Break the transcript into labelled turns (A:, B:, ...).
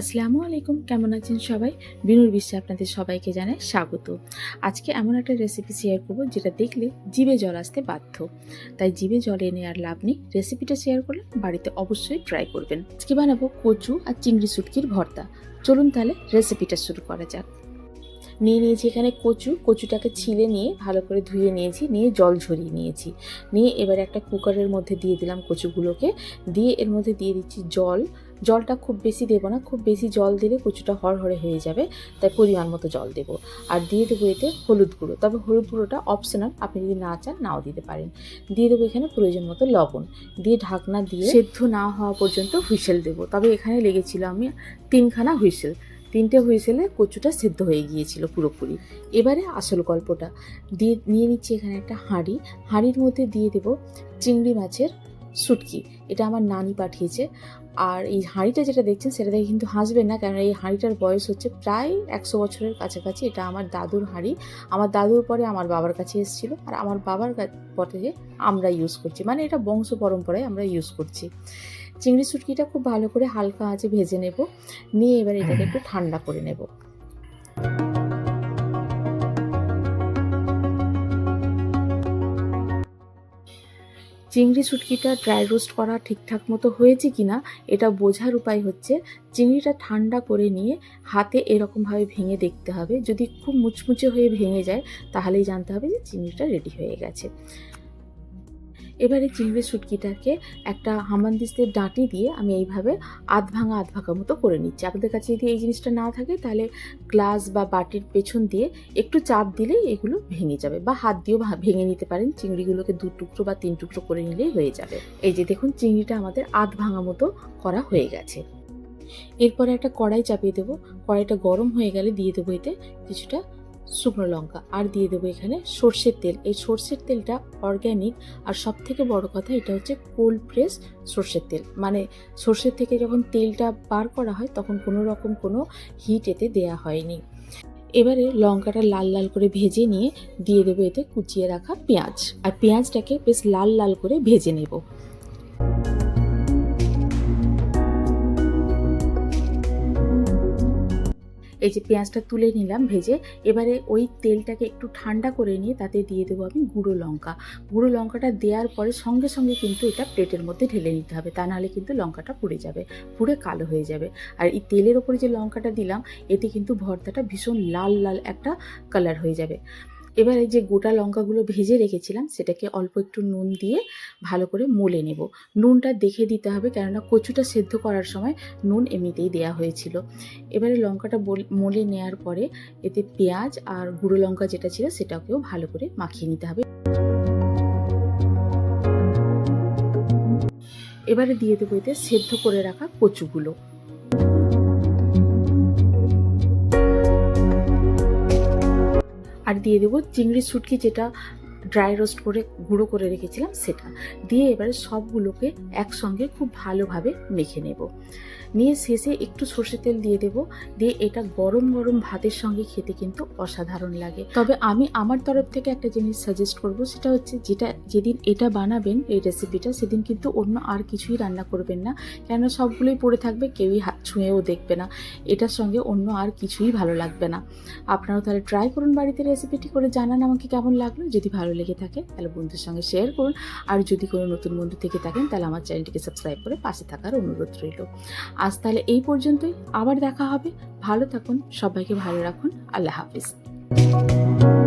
A: আসসালামু আলাইকুম, কেমন আছেন সবাই? বিনুর বিশ্বে আপনাদের সবাইকে জানাই স্বাগত। আজকে এমন একটা রেসিপি শেয়ার করব যেটা দেখলে জিভে জল আসতে বাধ্য। তাই জিভে জল এনে আর লাভ নেই। রেসিপিটা শেয়ার করলে বাড়িতে অবশ্যই ট্রাই করবেন। আজকে বানাবো কচু আর চিংড়ি সুটকির ভর্তা। চলুন তাহলে রেসিপিটা শুরু করা যাক। নিয়ে নিয়েছি এখানে কচু। কচুটাকে ছিলে নিয়ে ভালো করে ধুয়ে নিয়েছি, নিয়ে জল ঝরিয়ে নিয়েছি। নিয়ে এবার একটা কুকারের মধ্যে দিয়ে দিলাম কচুগুলোকে। দিয়ে এর মধ্যে দিয়ে দিচ্ছি জল জলটা খুব বেশি দেবো না, খুব বেশি জল দিলে কচুটা হরহরে হয়ে যাবে, তাই পরিমাণ মতো জল দেবো। আর দিয়ে দেবো এতে হলুদ গুঁড়ো। তবে হলুদ গুঁড়োটা অপশনাল আপনি যদি না চান নাও দিতে পারেন। দিয়ে দেবো এখানে প্রয়োজন মতো লবণ। দিয়ে ঢাকনা দিয়ে সেদ্ধ না হওয়া পর্যন্ত হুইসেল দেবো। তবে এখানে লেগেছিল আমি তিনখানা হুইসেল। তিনটে হুইসেলে কচুটা সেদ্ধ হয়ে গিয়েছিল পুরোপুরি। এবারে আসল গল্পটা। দিয়ে নিয়ে নিচ্ছি এখানে একটা হাঁড়ি। হাঁড়ির মধ্যে দিয়ে দেবো চিংড়ি মাছের শুটকি এটা আমার নানি পাঠিয়েছে। আর এই হাঁড়িটা যেটা দেখছেন, সেটা দেখে কিন্তু হাসবেন না কারণ এই হাঁড়িটার বয়স হচ্ছে প্রায় একশো বছরের কাছাকাছি। এটা আমার দাদুর হাঁড়ি। আমার দাদুর পরে আমার বাবার কাছে এসেছিল, আর আমার বাবার পথে আমরা ইউজ করছি। মানে এটা বংশ পরম্পরায় আমরা ইউজ করছি। চিংড়ি শুটকিটা খুব ভালো করে হালকা আঁচে ভেজে নেব। নিয়ে এবার এটাকে একটু ঠান্ডা করে নেব। চিংড়ি শুটকিটা ড্রাই রোস্ট করা ঠিকঠাক মতো হয়েছে কি না এটা বোঝার উপায় হচ্ছে চিংড়িটা ঠান্ডা করে নিয়ে হাতে এরকমভাবে ভেঙে দেখতে হবে। যদি খুব মুচমুচে হয়ে ভেঙে যায় তাহলেই জানতে হবে যে চিংড়িটা রেডি হয়ে গেছে। এবারে চিংড়ি শুটকিটাকে একটা হামানদিস্তের ডাঁটি দিয়ে আমি এইভাবে আধ ভাঙা আধ ভাঙা মতো করে নিচ্ছি। আপনাদের কাছে যদি এই জিনিসটা না থাকে, তাহলে গ্লাস বা বাটির পেছন দিয়ে একটু চাপ দিলেই এগুলো ভেঙে যাবে বা হাত দিয়েও ভেঙে নিতে পারেন। চিংড়িগুলোকে দু টুকরো বা তিন টুকরো করে নিলেই হয়ে যাবে। এই যে দেখুন, চিংড়িটা আমাদের আধ ভাঙা মতো করা হয়ে গেছে। এরপরে একটা কড়াই চাপিয়ে দেবো। কড়াইটা গরম হয়ে গেলে দিয়ে দেবো এতে কিছুটা শুকনো লঙ্কা। আর দিয়ে দেবো এখানে সর্ষের তেল। এই সর্ষের তেলটা অর্গ্যানিক আর সব থেকে বড় কথা এটা হচ্ছে কোল্ড প্রেস সর্ষের তেল। মানে সর্ষের থেকে যখন তেলটা বার করা হয় তখন কোনো রকম কোনো হিট এতে দেয়া হয়নি। এবারে লঙ্কাটা লাল লাল করে ভেজে নিয়ে দিয়ে দেবো এতে কুচিয়ে রাখা পেঁয়াজ। আর পেঁয়াজটাকে বেশ লাল লাল করে ভেজে নেব। এই যে পেঁয়াজটা তুলে নিলাম ভেজে, এবারে ওই তেলটাকে একটু ঠান্ডা করে নিয়ে তাতে দিয়ে দেবো আমি গুঁড়ো লঙ্কা। গুঁড়ো লঙ্কাটা দেওয়ার পরে সঙ্গে সঙ্গে কিন্তু এটা প্লেটের মধ্যে ঢেলে নিতে হবে, তা নাহলে কিন্তু লঙ্কাটা পুড়ে যাবে, পুড়ে কালো হয়ে যাবে। আর এই তেলের ওপরে যে লঙ্কাটা দিলাম, এতে কিন্তু ভর্তাটা ভীষণ লাল লাল একটা কালার হয়ে যাবে। এবারে যে গোটা লঙ্কাগুলো ভেজে রেখেছিলাম, সেটাকে অল্প একটু নুন দিয়ে ভালো করে মলে নেব। নুনটা দেখে দিতে হবে, কেননা কচুটা সেদ্ধ করার সময় নুন এমনিতেই দেয়া হয়েছিল। এবারে লঙ্কাটা মলে নেওয়ার পরে এতে পেঁয়াজ আর গুঁড়ো লঙ্কা যেটা ছিল সেটাকেও ভালো করে মাখিয়ে নিতে হবে। এবারে দিয়ে দেবো এতে সেদ্ধ করে রাখা কচুগুলো। আর দিয়ে দেবো চিংড়ির শুটকি যেটা ড্রাই রোস্ট করে গুঁড়ো করে রেখেছিলাম সেটা। দিয়ে এবারে সবগুলোকে একসঙ্গে খুব ভালোভাবে মেখে নেব। নিয়ে শেষে একটু সর্ষে তেল দিয়ে দেব। দিয়ে এটা গরম গরম ভাতের সঙ্গে খেতে কিন্তু অসাধারণ লাগে। তবে আমি আমার তরফ থেকে একটা জিনিস সাজেস্ট করব, সেটা হচ্ছে যেটা যেদিন এটা বানাবেন, এই রেসিপিটা সেদিন কিন্তু অন্য আর কিছুই রান্না করবেন না। কেন সবগুলোই পড়ে থাকবে, কেউই হাত ছুঁয়েও দেখবে না। এটার সঙ্গে অন্য আর কিছুই ভালো লাগবে না। আপনারাও তাহলে ট্রাই করুন বাড়িতে রেসিপিটি করে, জানান আমাকে কেমন লাগল। যদি ভালো লেগে থাকে, তাহলে বন্ধুর সঙ্গে শেয়ার করুন। আর যদি কোনো নতুন বন্ধু থেকে থাকেন, তাহলে আমার চ্যানেলটিকে সাবস্ক্রাইব করে পাশে থাকার অনুরোধ রইল। আজ তাহলে এই পর্যন্তই। আবার দেখা হবে। ভালো থাকুন, সবাইকে ভালো রাখুন। আল্লাহ হাফিজ।